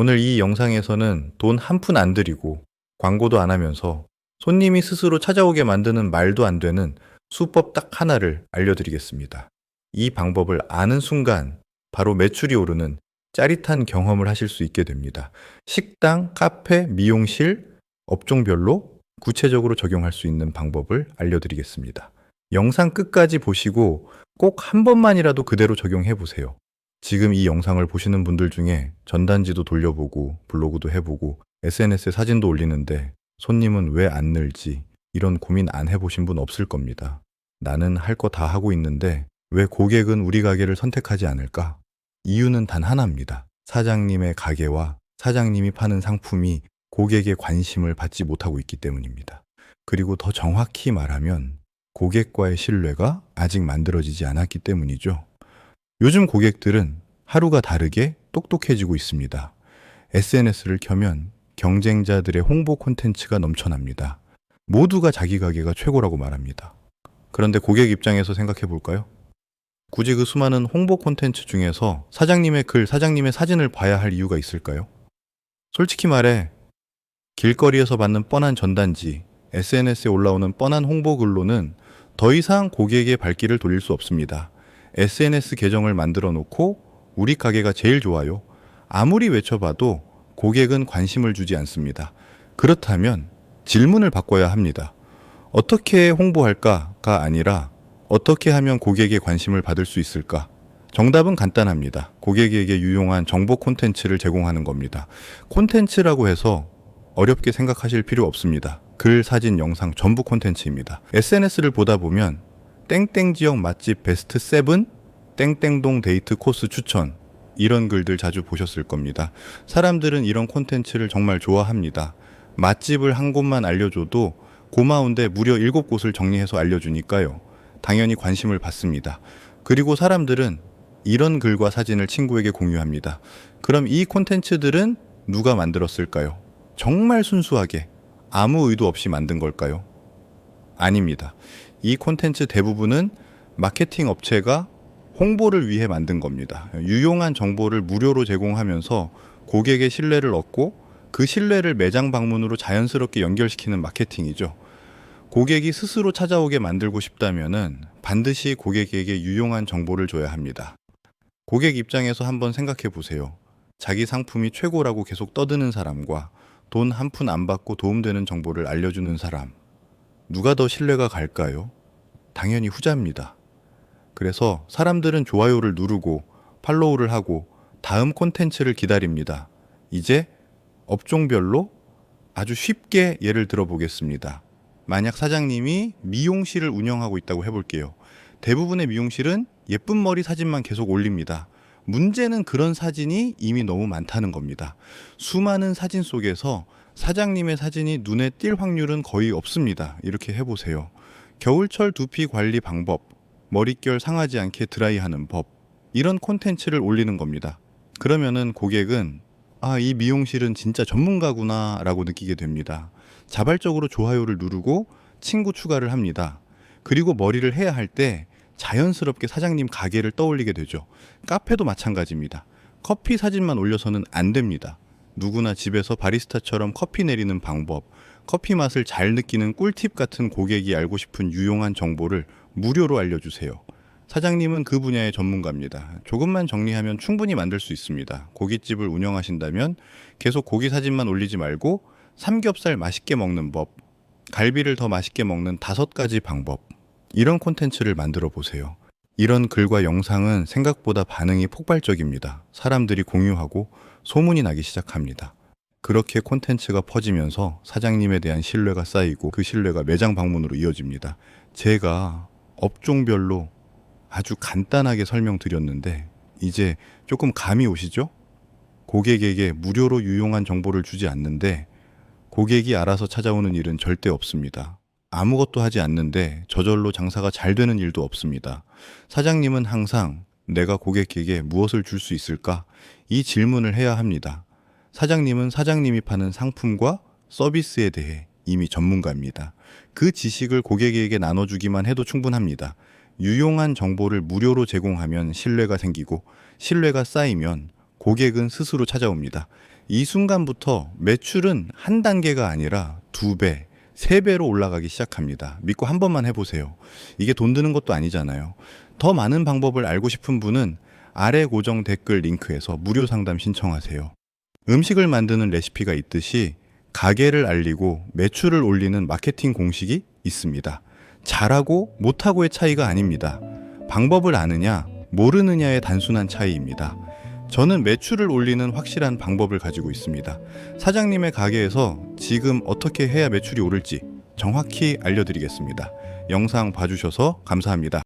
오늘 이 영상에서는 돈 한 푼 안 들이고 광고도 안 하면서 손님이 스스로 찾아오게 만드는 말도 안 되는 수법 딱 하나를 알려드리겠습니다. 이 방법을 아는 순간 바로 매출이 오르는 짜릿한 경험을 하실 수 있게 됩니다. 식당, 카페, 미용실, 업종별로 구체적으로 적용할 수 있는 방법을 알려드리겠습니다. 영상 끝까지 보시고 꼭 한 번만이라도 그대로 적용해 보세요. 지금 이 영상을 보시는 분들 중에 전단지도 돌려보고 블로그도 해보고 SNS에 사진도 올리는데 손님은 왜 안 늘지 이런 고민 안 해보신 분 없을 겁니다. 나는 할 거 다 하고 있는데 왜 고객은 우리 가게를 선택하지 않을까? 이유는 단 하나입니다. 사장님의 가게와 사장님이 파는 상품이 고객의 관심을 받지 못하고 있기 때문입니다. 그리고 더 정확히 말하면 고객과의 신뢰가 아직 만들어지지 않았기 때문이죠. 요즘 고객들은 하루가 다르게 똑똑해지고 있습니다. SNS를 켜면 경쟁자들의 홍보 콘텐츠가 넘쳐납니다. 모두가 자기 가게가 최고라고 말합니다. 그런데 고객 입장에서 생각해 볼까요? 굳이 그 수많은 홍보 콘텐츠 중에서 사장님의 글, 사장님의 사진을 봐야 할 이유가 있을까요? 솔직히 말해, 길거리에서 받는 뻔한 전단지, SNS에 올라오는 뻔한 홍보 글로는 더 이상 고객의 발길을 돌릴 수 없습니다. SNS 계정을 만들어 놓고 우리 가게가 제일 좋아요. 아무리 외쳐봐도 고객은 관심을 주지 않습니다. 그렇다면 질문을 바꿔야 합니다. 어떻게 홍보할까가 아니라 어떻게 하면 고객의 관심을 받을 수 있을까? 정답은 간단합니다. 고객에게 유용한 정보 콘텐츠를 제공하는 겁니다. 콘텐츠라고 해서 어렵게 생각하실 필요 없습니다. 글, 사진, 영상 전부 콘텐츠입니다. SNS를 보다 보면 땡땡 지역 맛집 베스트 7, 땡땡동 데이트 코스 추천 이런 글들 자주 보셨을 겁니다. 사람들은 이런 콘텐츠를 정말 좋아합니다. 맛집을 한 곳만 알려줘도 고마운데 무려 7곳을 정리해서 알려주니까요. 당연히 관심을 받습니다. 그리고 사람들은 이런 글과 사진을 친구에게 공유합니다. 그럼 이 콘텐츠들은 누가 만들었을까요? 정말 순수하게 아무 의도 없이 만든 걸까요? 아닙니다. 이 콘텐츠 대부분은 마케팅 업체가 홍보를 위해 만든 겁니다. 유용한 정보를 무료로 제공하면서 고객의 신뢰를 얻고 그 신뢰를 매장 방문으로 자연스럽게 연결시키는 마케팅이죠. 고객이 스스로 찾아오게 만들고 싶다면은 반드시 고객에게 유용한 정보를 줘야 합니다. 고객 입장에서 한번 생각해 보세요. 자기 상품이 최고라고 계속 떠드는 사람과 돈 한 푼 안 받고 도움되는 정보를 알려주는 사람. 누가 더 신뢰가 갈까요? 당연히 후자입니다. 그래서 사람들은 좋아요를 누르고 팔로우를 하고 다음 콘텐츠를 기다립니다. 이제 업종별로 아주 쉽게 예를 들어 보겠습니다. 만약 사장님이 미용실을 운영하고 있다고 해볼게요. 대부분의 미용실은 예쁜 머리 사진만 계속 올립니다. 문제는 그런 사진이 이미 너무 많다는 겁니다. 수많은 사진 속에서 사장님의 사진이 눈에 띌 확률은 거의 없습니다. 이렇게 해보세요. 겨울철 두피 관리 방법, 머릿결 상하지 않게 드라이하는 법, 이런 콘텐츠를 올리는 겁니다. 그러면은 고객은 아, 이 미용실은 진짜 전문가구나 라고 느끼게 됩니다. 자발적으로 좋아요를 누르고 친구 추가를 합니다. 그리고 머리를 해야 할 때 자연스럽게 사장님 가게를 떠올리게 되죠. 카페도 마찬가지입니다. 커피 사진만 올려서는 안 됩니다. 누구나 집에서 바리스타처럼 커피 내리는 방법, 커피 맛을 잘 느끼는 꿀팁 같은 고객이 알고 싶은 유용한 정보를 무료로 알려주세요. 사장님은 그 분야의 전문가입니다. 조금만 정리하면 충분히 만들 수 있습니다. 고깃집을 운영하신다면 계속 고기 사진만 올리지 말고 삼겹살 맛있게 먹는 법, 갈비를 더 맛있게 먹는 다섯 가지 방법, 이런 콘텐츠를 만들어 보세요. 이런 글과 영상은 생각보다 반응이 폭발적입니다. 사람들이 공유하고 소문이 나기 시작합니다. 그렇게 콘텐츠가 퍼지면서 사장님에 대한 신뢰가 쌓이고 그 신뢰가 매장 방문으로 이어집니다. 제가 업종별로 아주 간단하게 설명드렸는데 이제 조금 감이 오시죠? 고객에게 무료로 유용한 정보를 주지 않는데 고객이 알아서 찾아오는 일은 절대 없습니다. 아무것도 하지 않는데 저절로 장사가 잘 되는 일도 없습니다. 사장님은 항상 내가 고객에게 무엇을 줄 수 있을까? 이 질문을 해야 합니다. 사장님은 사장님이 파는 상품과 서비스에 대해 이미 전문가입니다. 그 지식을 고객에게 나눠주기만 해도 충분합니다. 유용한 정보를 무료로 제공하면 신뢰가 생기고 신뢰가 쌓이면 고객은 스스로 찾아옵니다. 이 순간부터 매출은 한 단계가 아니라 두 배, 세 배로 올라가기 시작합니다. 믿고 한 번만 해보세요. 이게 돈 드는 것도 아니잖아요. 더 많은 방법을 알고 싶은 분은 아래 고정 댓글 링크에서 무료 상담 신청하세요. 음식을 만드는 레시피가 있듯이 가게를 알리고 매출을 올리는 마케팅 공식이 있습니다. 잘하고 못하고의 차이가 아닙니다. 방법을 아느냐, 모르느냐의 단순한 차이입니다. 저는 매출을 올리는 확실한 방법을 가지고 있습니다. 사장님의 가게에서 지금 어떻게 해야 매출이 오를지 정확히 알려드리겠습니다. 영상 봐주셔서 감사합니다.